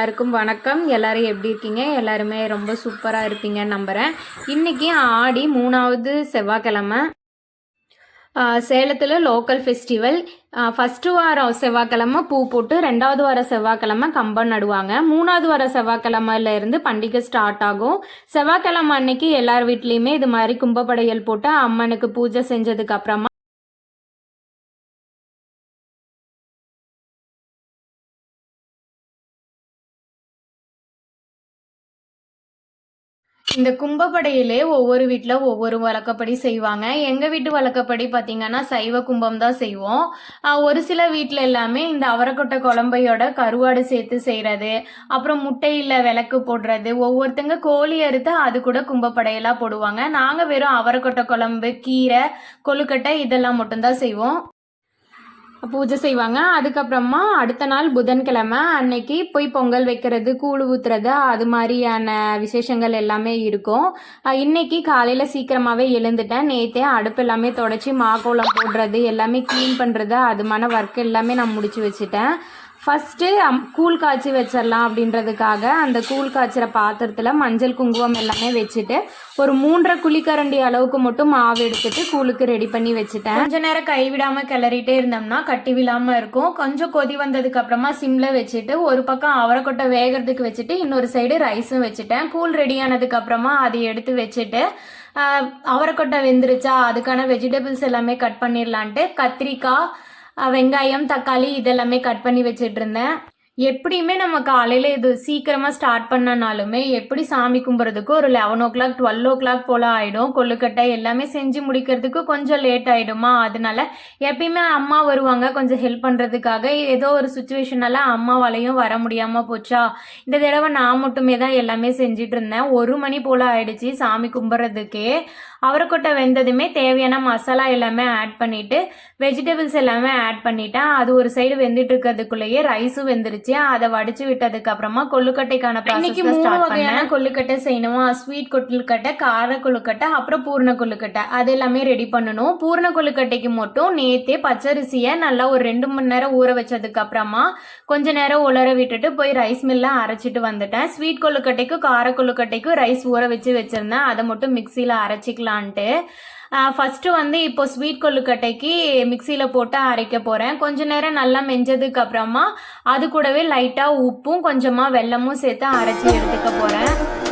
எல்லாருக்கும் வணக்கம். எல்லாரும் எப்படி இருக்கீங்க? எல்லாருமே ரொம்ப சூப்பராக இருப்பீங்கன்னு நம்புகிறேன் இன்றைக்கி ஆடி மூணாவது செவ்வாய்க்கிழமை. சேலத்தில் லோக்கல் ஃபெஸ்டிவல் ஃபஸ்ட்டு வாரம் செவ்வாய்க்கிழமை பூ போட்டு ரெண்டாவது வாரம் செவ்வாய்க்கிழமை கம்பம் நடுவாங்க. மூணாவது வாரம் செவ்வாய்க்கிழமையிலேருந்து பண்டிகை ஸ்டார்ட் ஆகும். செவ்வாய்க்கிழமை அன்னைக்கு எல்லார் வீட்லேயுமே இது மாதிரி கும்பப்படையல் போட்டு அம்மனுக்கு பூஜை செஞ்சதுக்கு அப்புறமா இந்த கும்பப்படையிலே ஒவ்வொரு வீட்டில் ஒவ்வொரு வழக்கப்படி செய்வாங்க. எங்கள் வீட்டு வழக்கப்படி பார்த்தீங்கன்னா சைவ கும்பம் தான் செய்வோம். ஒரு சில வீட்டில் எல்லாமே இந்த அவரைக்கொட்டை குழம்பையோட கருவாடு சேர்த்து செய்கிறது அப்புறம் முட்டையில் விளக்கு போடுறது ஒவ்வொருத்தங்க கோழி அறுத்து அது கூட கும்பப்படையெல்லாம் போடுவாங்க. நாங்கள் வெறும் அவரைக்கொட்டை குழம்பு கீரை கொழுக்கட்டை இதெல்லாம் மட்டும்தான் செய்வோம். பூஜை செய்வாங்க. அதுக்கப்புறமா அடுத்த நாள் புதன்கிழமை அன்னைக்கு போய் பொங்கல் வைக்கிறது கூழ் ஊத்துறது அது மாதிரியான விசேஷங்கள் எல்லாமே இருக்கும். இன்னைக்கு காலையில் சீக்கிரமாகவே எழுந்துட்டேன். நேற்றே அடுப்பு எல்லாமே தொடச்சி மாக்கோலம் போடுறது எல்லாமே க்ளீன் பண்ணுறது அதுமான ஒர்க் எல்லாமே நான் முடிச்சு வச்சுட்டேன். ஃபஸ்ட்டு கூழ் காய்ச்சி வச்சிடலாம் அப்படின்றதுக்காக அந்த கூழ் காய்ச்சிற பாத்திரத்தில் மஞ்சள் குங்குமம் எல்லாமே வச்சுட்டு ஒரு மூன்றரை குழிக்கரண்டி அளவுக்கு மட்டும் மாவு எடுத்துட்டு கூழுக்கு ரெடி பண்ணி வச்சுட்டேன். கொஞ்ச நேரம் கைவிடாமல் கிளறிட்டே இருந்தோம்னா கட்டி விழாமல் இருக்கும். கொஞ்சம் கொதி வந்ததுக்கு அப்புறமா சிம்ல வச்சுட்டு ஒரு பக்கம் அவரைக்கொட்டை வேகிறதுக்கு வச்சுட்டு இன்னொரு சைடு ரைஸும் வச்சுட்டேன். கூழ் ரெடி ஆனதுக்கு அப்புறமா அதை எடுத்து வச்சுட்டு அவரைக்கொட்டை வெந்துருச்சா அதுக்கான வெஜிடபிள்ஸ் எல்லாமே கட் பண்ணிடலான்ட்டு கத்திரிக்காய் வெங்காயம் தக்காளி இதெல்லாமே கட் பண்ணி வச்சுட்டு இருந்தேன் எப்படியுமே நம்ம காலையில் இது சீக்கிரமாக ஸ்டார்ட் பண்ணனாலுமே எப்படி சாமி கும்பிட்றதுக்கு ஒரு eleven o'clock twelve o'clock போல் ஆகிடும் கொல்லுக்கட்டை எல்லாமே செஞ்சு முடிக்கிறதுக்கு கொஞ்சம் லேட் ஆகிடுமா அதனால எப்பயுமே அம்மா வருவாங்க. கொஞ்சம் ஹெல்ப் பண்ணுறதுக்காக ஏதோ ஒரு சுச்சுவேஷனால அம்மாவாலையும் வர முடியாமல் போச்சா? இந்த தடவை நான் மட்டுமே தான் எல்லாமே செஞ்சுட்டு இருந்தேன் ஒரு மணி போல் ஆயிடுச்சு சாமி கும்பிட்றதுக்கே அவரைக்கொட்டை வெந்ததுமே தேவையான மசாலா எல்லாமே ஆட் பண்ணிட்டு வெஜிடபிள்ஸ் எல்லாமே ஆட் பண்ணிட்டேன் அது ஒரு சைடு வெந்துட்டு இருக்கிறதுக்குள்ளேயே ரைஸும் வெந்துருச்சு. அதை வடிச்சு விட்டதுக்கு அப்புறமா கொள்ளுக்கட்டைக்கான இன்னைக்கு மூணு வகையான கொள்ளுக்கட்டை செய்யணுமா? ஸ்வீட் கொள்ளுக்கட்டை கார கொள்ளுக்கட்டை அப்புறம் பூர்ண கொள்ளுக்கட்டை அது எல்லாமே ரெடி பண்ணணும். பூர்ண கொள்ளுக்கட்டைக்கு மட்டும் நேத்தே பச்சரிசியை நல்லா ஒரு ரெண்டு மணி நேரம் ஊற வச்சதுக்கு அப்புறமா கொஞ்ச நேரம் உலர விட்டுட்டு போய் ரைஸ் மில்ல அரைச்சிட்டு வந்துட்டேன். ஸ்வீட் கொள்ளுக்கட்டைக்கும் கார கொள்ளுக்கட்டைக்கும் ரைஸ் ஊற வச்சு வச்சிருந்தேன். அதை மட்டும் மிக்சியில் அரைச்சிக்கலான்ட்டு ஃபஸ்ட்டு வந்து இப்போ ஸ்வீட் கொள்ளுக்கட்டைக்கு மிக்சியில் போட்டு அரைக்க போகிறேன் கொஞ்ச நேரம் நல்லா மெஞ்சதுக்கு அப்புறமா அது கூடவே லைட்டாக உப்பும் கொஞ்சமாக வெல்லமும் சேர்த்து அரைச்சி எடுத்துக்க போகிறேன்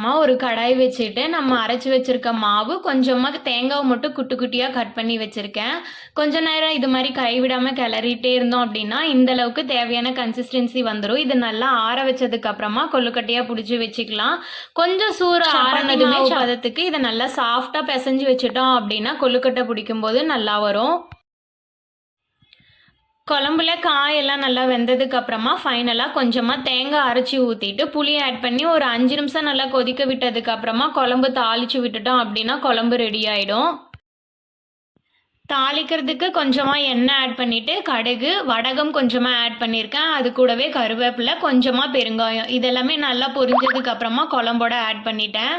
அப்புறமா ஒரு கடாய் வச்சுட்டு நம்ம அரைச்சி வச்சிருக்க மாவு கொஞ்சமாக தேங்காவை மட்டும் குட்டி குட்டியாக கட் பண்ணி வச்சுருக்கேன். கொஞ்ச நேரம் இது மாதிரி கைவிடாமல் கிளறிட்டே இருந்தோம் அப்படின்னா இந்த அளவுக்கு தேவையான கன்சிஸ்டன்சி வந்துடும் இது நல்லா ஆற வச்சதுக்கு அப்புறமா கொள்ளுக்கட்டையாக பிடிச்சி வச்சுக்கலாம். கொஞ்சம் சூறு ஆறினதுமே பதத்துக்கு இதை நல்லா சாஃப்டாக பிசைஞ்சு வச்சுட்டோம் அப்படின்னா கொள்ளுக்கட்டை பிடிக்கும்போது நல்லா வரும். குழம்புல காயெல்லாம் நல்லா வெந்ததுக்கு அப்புறமா ஃபைனலாக கொஞ்சமாக தேங்காய் அரைச்சி ஊற்றிட்டு புளி ஆட் பண்ணி ஒரு அஞ்சு நிமிஷம் நல்லா கொதிக்க விட்டதுக்கு அப்புறமா குழம்பு தாளிச்சு விட்டுட்டோம் அப்படின்னா குழம்பு ரெடி ஆகிடும் தாளிக்கிறதுக்கு கொஞ்சமாக எண்ணெய் ஆட் பண்ணிவிட்டு கடுகு வடகம் கொஞ்சமாக ஆட் பண்ணியிருக்கேன் அது கூடவே கருவேப்பிலை கொஞ்சமாக பெருங்காயம். இதெல்லாமே நல்லா பொரிஞ்சதுக்கு அப்புறமா குழம்போட ஆட் பண்ணிட்டேன்.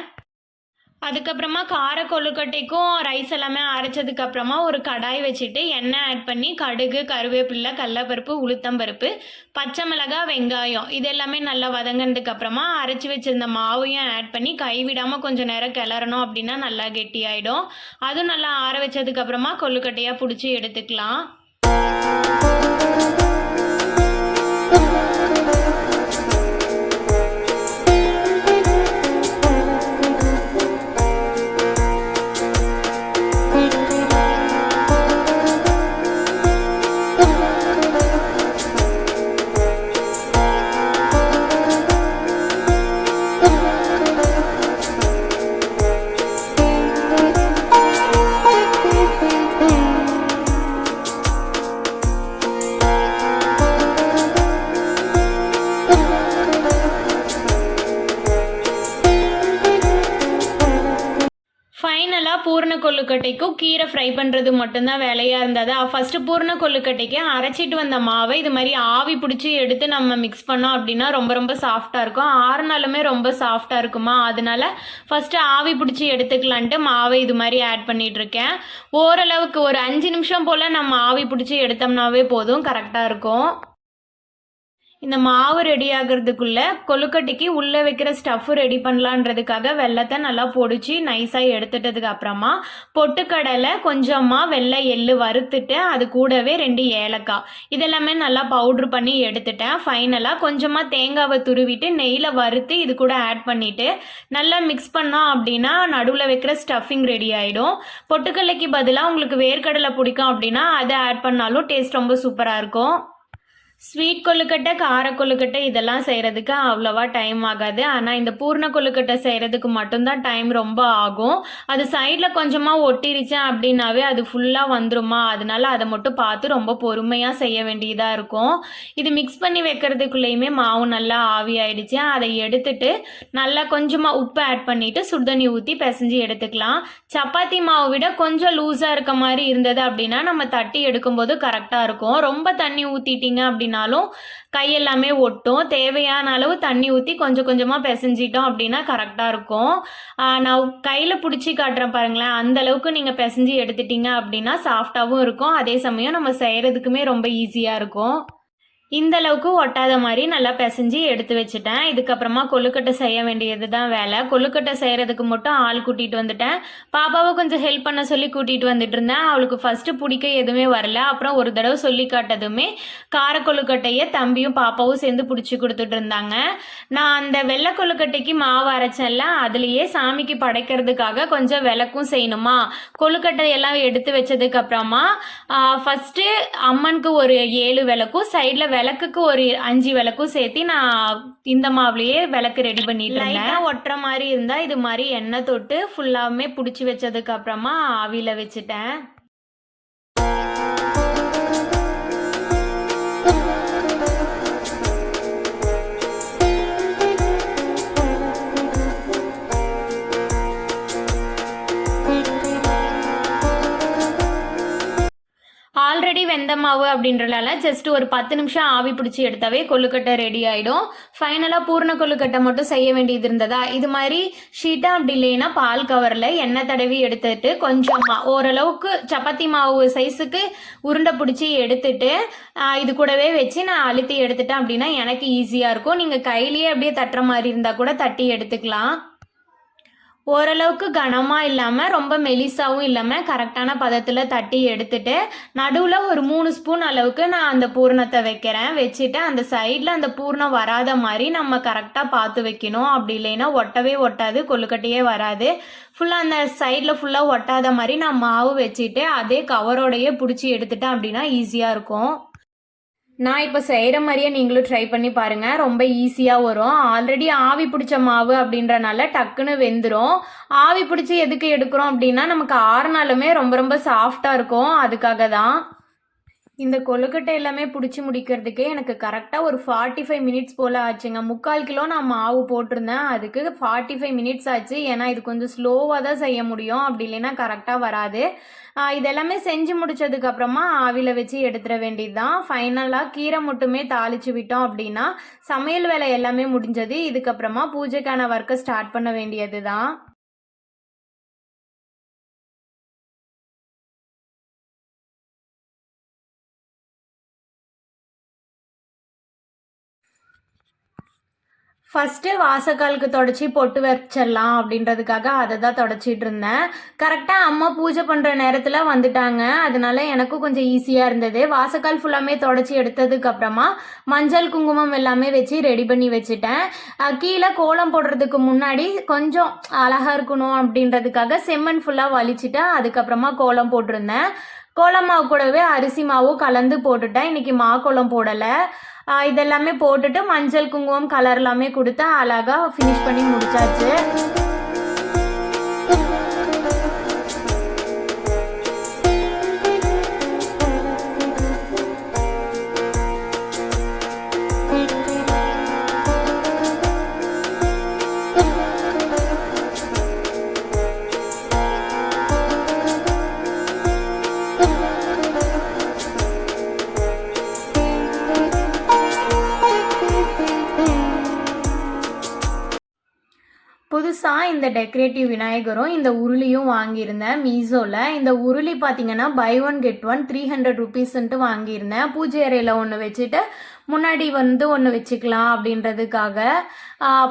அதுக்கப்புறமா கார கொழுக்கட்டைக்கும் ரைஸ் எல்லாமே அரைச்சதுக்கு அப்புறமா ஒரு கடாய் வச்சுட்டு எண்ணெய் ஆட் பண்ணி கடுகு கருவேப்பிலை கடலப்பருப்பு உளுத்தம்பருப்பு பச்சை மிளகாய் வெங்காயம் இது எல்லாமே நல்லா வதங்கினதுக்கு அப்புறமா அரைச்சி வச்சிருந்த மாவையும் ஆட் பண்ணி கைவிடாமல் கொஞ்சம் நேரம் கிளறணும் அப்படின்னா நல்லா கெட்டியாயிடும். அதுவும் நல்லா ஆற வச்சதுக்கு அப்புறமா கொழுக்கட்டையாக பிடிச்சி எடுத்துக்கலாம். கொழுக்கட்டைக்கும் கீரை ஃப்ரை பண்ணுறது மட்டும்தான் வேலையாக இருந்தது ஃபஸ்ட்டு பூர்ண கொழுக்கட்டைக்கு அரைச்சிட்டு வந்த மாவை இது மாதிரி ஆவி பிடிச்சி எடுத்து நம்ம மிக்ஸ் பண்ணோம் அப்படின்னா ரொம்ப ரொம்ப சாஃப்டாக இருக்கும். ஆறுனாலுமே ரொம்ப சாஃப்டாக இருக்குமா? அதனால ஃபஸ்ட்டு ஆவி பிடிச்சி எடுத்துக்கலான்ட்டு மாவை இது மாதிரி ஆட் பண்ணிகிட்ருக்கேன் இருக்கேன். ஓரளவுக்கு ஒரு அஞ்சு நிமிஷம் போல் நம்ம ஆவி பிடிச்சி எடுத்தோம்னாவே போதும். கரெக்டாக இருக்கும். இந்த மாவு ரெடி ஆகிறதுக்குள்ள கொழுக்கட்டைக்கு உள்ளே வைக்கிற ஸ்டஃப் ரெடி பண்ணலான்றதுக்காக வெள்ளத்தை நல்லா பொடிச்சு நைஸாக எடுத்துட்டதுக்கு அப்புறமா பொட்டுக்கடலை கொஞ்சமாக வெள்ளை எள்ளு வறுத்துட்டு அது கூடவே ரெண்டு ஏலக்காய். இதெல்லாமே நல்லா பவுட்ரு பண்ணி எடுத்துட்டேன். ஃபைனலாக கொஞ்சமாக தேங்காவை துருவிட்டு நெய்யில் வறுத்து இது கூட ஆட் பண்ணிவிட்டு நல்லா மிக்ஸ் பண்ணோம் அப்படின்னா நடுவில் வைக்கிற ஸ்டஃபிங் ரெடி ஆகிடும் பொட்டுக்கடலைக்கு பதிலாக உங்களுக்கு வேர்க்கடலை பிடிக்கும் அப்படின்னா அதை ஆட் பண்ணாலும் டேஸ்ட் ரொம்ப சூப்பராக இருக்கும். ஸ்வீட் கொழுக்கட்டை கார கொழுக்கட்டை இதெல்லாம் செய்கிறதுக்கு அவ்வளோவா டைம் ஆகாது. ஆனால் இந்த பூர்ண கொழுக்கட்டை செய்கிறதுக்கு மட்டும்தான் டைம் ரொம்ப ஆகும். அது சைடில் கொஞ்சமாக ஒட்டிருச்சேன் அப்படின்னாவே அது ஃபுல்லாக வந்துருமா? அதனால அதை மட்டும் பார்த்து ரொம்ப பொறுமையாக செய்ய வேண்டியதாக இருக்கும். இது மிக்ஸ் பண்ணி வைக்கிறதுக்குள்ளேயுமே மாவு நல்லா ஆவி ஆயிடுச்சு. அதை எடுத்துட்டு நல்லா கொஞ்சமாக உப்பு ஆட் பண்ணிவிட்டு சுடுதண்ணி ஊற்றி பிசைஞ்சு எடுத்துக்கலாம். சப்பாத்தி மாவை விட கொஞ்சம் லூஸாக இருக்க மாதிரி இருந்தது அப்படின்னா நம்ம தட்டி எடுக்கும்போது கரெக்டாக இருக்கும். ரொம்ப தண்ணி ஊற்றிட்டீங்க அப்படின்னாலும் கை எல்லாமே ஒட்டும். தேவையான அளவு தண்ணி ஊற்றி கொஞ்சம் கொஞ்சமாக பிசைஞ்சிட்டோம் அப்படின்னா கரெக்டாக இருக்கும். நான் கையில் பிடிச்சி காட்டுறேன் பாருங்களேன். அந்த அளவுக்கு நீங்கள் பிசைஞ்சு எடுத்துட்டீங்க அப்படின்னா சாஃப்டாகவும் இருக்கும். அதே சமயம் நம்ம செய்கிறதுக்குமே ரொம்ப ஈஸியாக இருக்கும். இந்த அளவுக்கு ஒட்டாத மாதிரி நல்லா பிசைஞ்சு எடுத்து வச்சுட்டேன். இதுக்கப்புறமா கொழுக்கட்டை செய்ய வேண்டியது தான் வேலை. கொழுக்கட்டை செய்கிறதுக்கு மட்டும் ஆள் கூட்டிகிட்டு வந்துட்டேன். பாப்பாவை கொஞ்சம் ஹெல்ப் பண்ண சொல்லி கூட்டிகிட்டு வந்துட்டு இருந்தேன். அவளுக்கு ஃபஸ்ட்டு பிடிக்க எதுவுமே வரல. அப்புறம் ஒரு தடவை சொல்லி காட்டதுமே கார கொழுக்கட்டையை தம்பியும் பாப்பாவும் சேர்ந்து பிடிச்சி கொடுத்துட்டு இருந்தாங்க. நான் அந்த வெள்ளை கொழுக்கட்டைக்கு மாவு அரைச்சேன்ல அதுலேயே சாமிக்கு படைக்கிறதுக்காக கொஞ்சம் விளக்கும் செய்யணுமா? கொழுக்கட்டை எல்லாம் எடுத்து வச்சதுக்கு அப்புறமா ஃபஸ்ட்டு அம்மனுக்கு ஒரு ஏழு விளக்கும் சைடில் விளக்குக்கு ஒரு அஞ்சு விளக்கும் சேர்த்து நான் இந்த மாவுலயே விளக்கு ரெடி பண்ணிட்டு இருந்தேன் ஒட்டுற மாதிரி இருந்தா இது மாதிரி எண்ணெய் தொட்டு ஃபுல்லாமே பிடிச்சி வச்சதுக்கு அப்புறமா ஆவியில் வச்சுட்டேன். ஆல்ரெடி வெந்த மாவு அப்படின்றனால ஜஸ்ட் ஒரு பத்து நிமிஷம் ஆவி பிடிச்சி எடுத்தாவே கொழுக்கட்டை ரெடி ஆகிடும் ஃபைனலாக பூர்ண கொழுக்கட்டை மட்டும் செய்ய வேண்டியது இருந்ததா? இது மாதிரி ஷீட்டாக அப்படி இல்லைன்னா பால் கவரில் எண்ணெய் தடவி எடுத்துட்டு கொஞ்சமாக ஓரளவுக்கு சப்பாத்தி மாவு சைஸுக்கு உருண்டை பிடிச்சி எடுத்துட்டு இது கூடவே வச்சு நான் அழுத்தி எடுத்துட்டேன் அப்படின்னா எனக்கு ஈஸியாக இருக்கும். நீங்கள் கையிலேயே அப்படியே தட்டுற மாதிரி இருந்தால் கூட தட்டி எடுத்துக்கலாம். ஓரளவுக்கு கனமாக இல்லாமல் ரொம்ப மெலிசாவும் இல்லாமல் கரெக்டான பதத்தில் தட்டி எடுத்துட்டு நடுவில் ஒரு மூணு ஸ்பூன் அளவுக்கு நான் அந்த பூரணத்தை வைக்கிறேன். வச்சுட்டு அந்த சைடில் அந்த பூர்ணம் வராத மாதிரி நம்ம கரெக்டாக பார்த்து வைக்கணும். அப்படி இல்லைன்னா ஒட்டவே ஒட்டாது கொழுக்கட்டையே வராது. ஃபுல்லாக அந்த சைடில் ஃபுல்லாக ஒட்டாத மாதிரி நான் மாவு வச்சுட்டு அதே கவரோடையே பிடிச்சி எடுத்துட்டேன் அப்படின்னா ஈஸியாக இருக்கும். நான் இப்போ செய்கிற மாதிரியே நீங்களும் ட்ரை பண்ணி பாருங்கள் ரொம்ப ஈஸியாக வரும். ஆல்ரெடி ஆவி பிடிச்ச மாவு அப்படின்றனால டக்குன்னு வெந்துடும் ஆவி பிடிச்சி எதுக்கு எடுக்கிறோம் அப்படின்னா நமக்கு ஆறுனாலுமே ரொம்ப ரொம்ப சாஃப்டாக இருக்கும். அதுக்காக தான். இந்த கொழுக்கட்டை எல்லாமே பிடிச்சி முடிக்கிறதுக்கே எனக்கு கரெக்டாக ஒரு ஃபார்ட்டி ஃபைவ் மினிட்ஸ் போல் ஆச்சுங்க. முக்கால் கிலோ நான் மாவு போட்டிருந்தேன். அதுக்கு ஃபார்ட்டி ஃபைவ் மினிட்ஸ் ஆச்சு. ஏன்னா இது கொஞ்சம் ஸ்லோவாக தான் செய்ய முடியும். அப்படி இல்லைன்னா கரெக்டாக வராது. இதெல்லாமே செஞ்சு முடிச்சதுக்கு அப்புறமா ஆவியில் வச்சு எடுத்துட வேண்டியது தான் ஃபைனலாக கீரை மட்டுமே தாளிச்சு விட்டோம் அப்படின்னா சமையல் வேலை எல்லாமே முடிஞ்சது. இதுக்கப்புறமா பூஜைக்கான ஒர்க்கை ஸ்டார்ட் பண்ண வேண்டியது தான் ஃபஸ்ட்டு வாசக்காலுக்கு தொடச்சி பொட்டு வச்சிடலாம் அப்படின்றதுக்காக அதை தான் தொடச்சிட்டு இருந்தேன். கரெக்டாக அம்மா பூஜை பண்ணுற நேரத்தில் வந்துட்டாங்க. அதனால எனக்கும் கொஞ்சம் ஈஸியாக இருந்தது. வாசக்கால் ஃபுல்லாமே தொடச்சி எடுத்ததுக்கு அப்புறமா மஞ்சள் குங்குமம் எல்லாமே வச்சு ரெடி பண்ணி வச்சுட்டேன். கீழே கோலம் போடுறதுக்கு முன்னாடி கொஞ்சம் அழகாக இருக்கணும் அப்படின்றதுக்காக செம்மண் ஃபுல்லாக வலிச்சிட்டு அதுக்கப்புறமா கோலம் போட்டிருந்தேன். கோலம் மாவு கூடவே அரிசி மாவும் கலந்து போட்டுட்டேன். இன்னைக்கு மா கோலம் போடலை. இதெல்லாமே போட்டுட்டு மஞ்சள் குங்குமம் கலர் எல்லாமே கொடுத்து அழகா ஃபினிஷ் பண்ணி முடிச்சாச்சு. இந்த டெக்கரேட்டிவ் விநாயகரும் இந்த உருளியும் வாங்கியிருந்தேன் மீசோவில் இந்த உருளி பார்த்தீங்கன்னா buy one get one three hundred ருபீஸ்ன்ட்டு வாங்கியிருந்தேன். பூஜை அறையில் ஒன்று வச்சுட்டு முன்னாடி வந்து ஒன்று வச்சுக்கலாம் அப்படின்றதுக்காக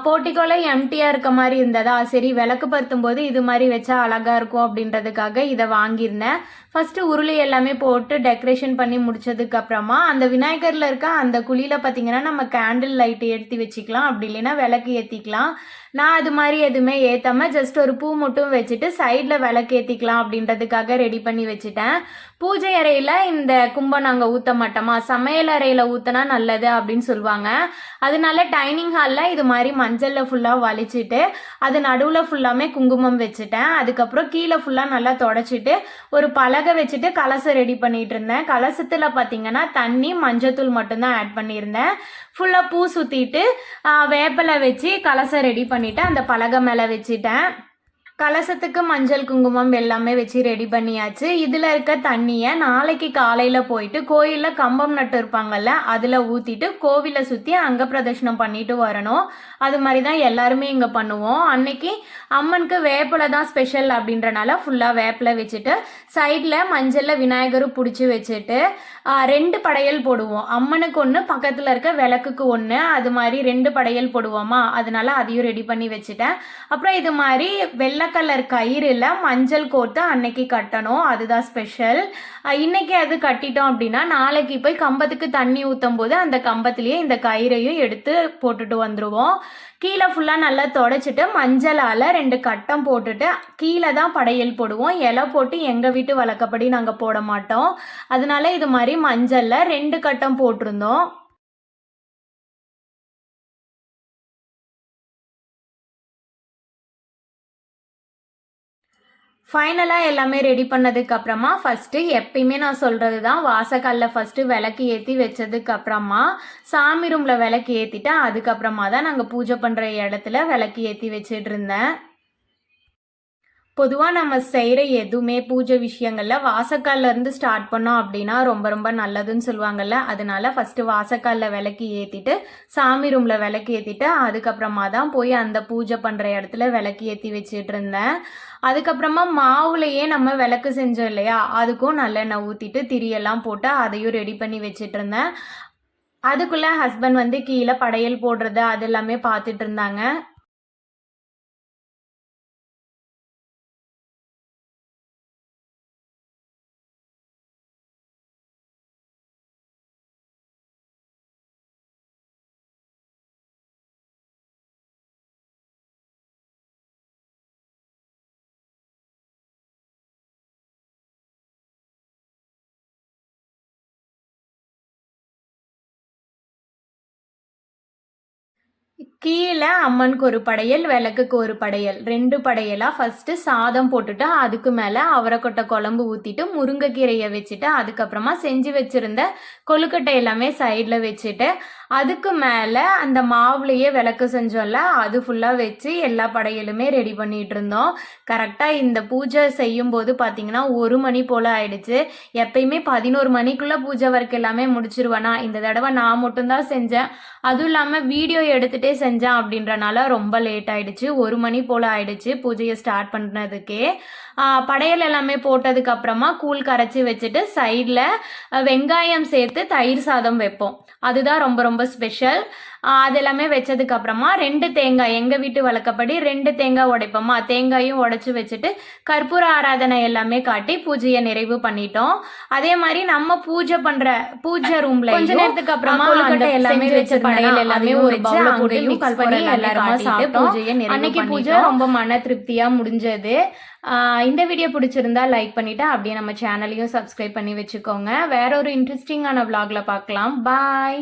போட்டிக்கோல எம்டியாக இருக்க மாதிரி இருந்ததா? சரி விளக்கு பருத்தும் போது இது மாதிரி வச்சா அழகாக இருக்கும் அப்படின்றதுக்காக இதை வாங்கியிருந்தேன். ஃபஸ்ட்டு உருளி எல்லாமே போட்டு டெக்கரேஷன் பண்ணி முடிச்சதுக்கு அப்புறமா அந்த விநாயகரில் இருக்க அந்த குழியில் பார்த்தீங்கன்னா நம்ம கேண்டில் லைட் ஏற்றி வச்சுக்கலாம். அப்படி இல்லைன்னா விளக்கு ஏற்றிக்கலாம் நான் அது மாதிரி எதுவுமே ஏற்றாம ஜஸ்ட் ஒரு பூ மட்டும் வச்சுட்டு சைடில் விளக்கு ஏற்றிக்கலாம் அப்படின்றதுக்காக ரெடி பண்ணி வச்சுட்டேன். பூஜை அறையில் இந்த கும்பம் நாங்கள் ஊற்ற மாட்டோமா? சமையல் அறையில் ஊற்றினா நல்லது அப்படின்னு சொல்லுவாங்க. அதனால டைனிங் ஹாலில் இது மாதிரி மஞ்சளில் ஃபுல்லாக வலிச்சிட்டு அது நடுவில் ஃபுல்லாமே குங்குமம் வச்சுட்டேன். அதுக்கப்புறம் கீழே ஃபுல்லாக நல்லா தொடச்சிட்டு ஒரு பலகை வச்சுட்டு கலசம் ரெடி பண்ணிட்டு இருந்தேன். கலசத்தில் பார்த்தீங்கன்னா தண்ணி மஞ்சத்தூள் மட்டும்தான் ஆட் பண்ணியிருந்தேன். ஃபுல்லாக பூ சுற்றிட்டு வேப்பலை வச்சு கலசம் ரெடி பண்ணிவிட்டு அந்த பலகை மேலே வச்சுட்டேன். கலசத்துக்கு மஞ்சள் குங்குமம் எல்லாமே வச்சு ரெடி பண்ணியாச்சு. இதில் இருக்க தண்ணியை நாளைக்கு காலையில் போயிட்டு கோயிலில் கம்பம் நட்டு இருப்பாங்கல்ல அதில் ஊற்றிட்டு கோவிலை சுற்றி அங்க பிரதர்ஷனம் பண்ணிட்டு வரணும். அது மாதிரி தான் எல்லாருமே இங்கே பண்ணுவோம். அன்னைக்கு அம்மனுக்கு வேப்பிலை தான் ஸ்பெஷல் அப்படின்றனால ஃபுல்லாக வேப்பிலை வச்சுட்டு சைடில் மஞ்சளில் விநாயகரும் பிடிச்சி வச்சுட்டு ரெண்டு படையல் போடுவோம். அம்மனுக்கு ஒன்று பக்கத்தில் இருக்க விளக்குக்கு ஒன்று அது மாதிரி ரெண்டு படையல் போடுவோமா அதனால அதையும் ரெடி பண்ணி வச்சுட்டேன். அப்புறம் இது மாதிரி வெள்ளை கலர் கயிறில் மஞ்சள் கோர்த்து அன்னைக்கு கட்டணும். அதுதான் ஸ்பெஷல் இன்னைக்கு அது கட்டிட்டோம் அப்படின்னா நாளைக்கு போய் கம்பத்துக்கு தண்ணி ஊற்றும் போது அந்த கம்பத்துலேயே இந்த கயிறையும் எடுத்து போட்டுட்டு வந்துடுவோம் கீழே ஃபுல்லாக நல்லா தொடச்சிட்டு மஞ்சளால் ரெண்டு கட்டம் போட்டுட்டு கீழே தான் படையல் போடுவோம். இலை போட்டு எங்கள் வீட்டு வழக்கப்படி நாங்கள் போட மாட்டோம். அதனால இது மாதிரி மஞ்சளில் ரெண்டு கட்டம் போட்டிருந்தோம். ஃபைனலாக எல்லாமே ரெடி பண்ணதுக்கு அப்புறமா ஃபஸ்ட்டு எப்பயுமே நான் சொல்கிறது தான் வாசக்காலில் ஃபஸ்ட்டு விளக்கு ஏற்றி வச்சதுக்கு அப்புறமா சாமி ரூமில் விளக்கு ஏற்றிட்டு அதுக்கப்புறமா தான் நாங்கள் பூஜை பண்ணுற இடத்துல விளக்கு ஏற்றி வச்சுட்டு இருந்தேன். பொதுவாக நம்ம செய்கிற எதுவுமே பூஜை விஷயங்களில் வாசக்கால்லேருந்து ஸ்டார்ட் பண்ணோம் அப்படின்னா ரொம்ப ரொம்ப நல்லதுன்னு சொல்லுவாங்கல்ல. அதனால ஃபஸ்ட்டு வாசக்காலில் விளக்கு ஏற்றிட்டு சாமி ரூமில் விளக்கு ஏற்றிட்டு அதுக்கப்புறமா தான் போய் அந்த பூஜை பண்ணுற இடத்துல விளக்கு ஏற்றி வச்சுட்டு இருந்தேன். அதுக்கப்புறமா மாவுலையே நம்ம விளக்கு செஞ்சோம் இல்லையா? அதுக்கும் நல்லெண்ணெய் ஊற்றிட்டு திரியெல்லாம் போட்டு அதையும் ரெடி பண்ணி வச்சுட்டு இருந்தேன். அதுக்குள்ளே ஹஸ்பண்ட் வந்து கீழே படையல் போடுறது அது எல்லாமே பார்த்துட்டு இருந்தாங்க. கீழே அம்மனுக்கு ஒரு படையல் விளக்குக்கு ஒரு படையல். ரெண்டு படையலாக ஃபஸ்ட்டு சாதம் போட்டுட்டு அதுக்கு மேலே அவரைக்கொட்டை குழம்பு ஊற்றிட்டு முருங்கைக்கீரையை வச்சுட்டு அதுக்கப்புறமா செஞ்சு வச்சுருந்த கொழுக்கட்டை எல்லாமே சைடில் வச்சுட்டு அதுக்கு மேலே அந்த மாவுலேயே விளக்கு செஞ்சோம்ல அது ஃபுல்லாக வச்சு எல்லா படையலுமே ரெடி பண்ணிகிட்டு இருந்தோம். கரெக்டாக இந்த பூஜை செய்யும்போது பார்த்திங்கன்னா பார்த்தீங்கன்னா ஒரு மணி போல் ஆயிடுச்சு. எப்பயுமே பதினோரு மணிக்குள்ளே பூஜை ஒர்க் எல்லாமே முடிச்சிருவேனா? இந்த தடவை நான் மட்டும்தான் செஞ்சேன். அதுவும் இல்லாமல் வீடியோ எடுத்துகிட்டு செஞ்சேன் அப்படின்றனால ரொம்ப லேட் ஆயிடுச்சு. ஒரு மணி போல் ஆயிடுச்சு. பூஜையை ஸ்டார்ட் பண்ணுறதுக்கே படையல் எல்லாமே போட்டதுக்கு அப்புறமா கூழ் கரைச்சி வச்சுட்டு சைடில் வெங்காயம் சேர்த்து தயிர் சாதம் வைப்போம். அதுதான் ரொம்ப ரொம்ப ஸ்பெஷல் அது எல்லாமே வச்சதுக்கு அப்புறமா ரெண்டு தேங்காய் எங்கள் வீட்டு வழக்கப்படி ரெண்டு தேங்காய் உடைப்போமா தேங்காயும் உடைச்சி வச்சுட்டு கற்பூர ஆராதனை எல்லாமே காட்டி பூஜையை நிறைவு பண்ணிட்டோம். அதே மாதிரி நம்ம பூஜை பண்ற பூஜை ரூம்ல கொஞ்ச நேரத்துக்கு அப்புறமா எல்லாமே வச்ச படையல் எல்லாமே ஒரு பவுல போட்டு மிக்ஸ் பண்ணி எல்லாருமா சாப்பிட்டோம். அன்னைக்கு பூஜை ரொம்ப மன திருப்தியா முடிஞ்சது. இந்த வீடியோ பிடிச்சிருந்தா லைக் பண்ணிட்டு அப்படியே நம்ம சேனலையும் சப்ஸ்கிரைப் பண்ணி வச்சுக்கோங்க. வேற ஒரு இன்ட்ரெஸ்டிங்கான விளாக்ல பார்க்கலாம். பாய்